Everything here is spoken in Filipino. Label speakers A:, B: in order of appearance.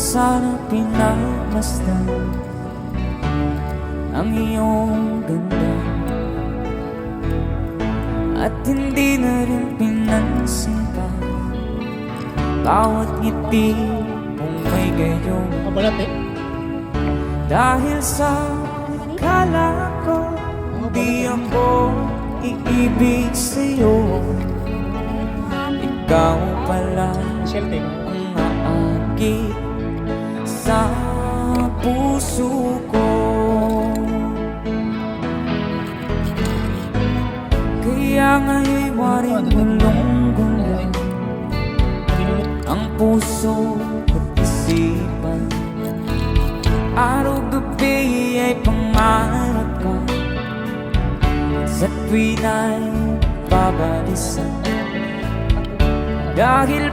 A: sana pinagmasdan Ang iyong ganda. At hindi na rin pinansin pa Bawat ngiti mong may gayong
B: Kabalat eh.
A: dahil sa kala ko Di ako iibig sa'yo. Ikaw pala ang aakit sa puso ko. Kaya nga'y waring gulong-gulong Ang puso at isipan. Araw-gabi ay pangarap ka Sa tuwin ay babalisan. Dahil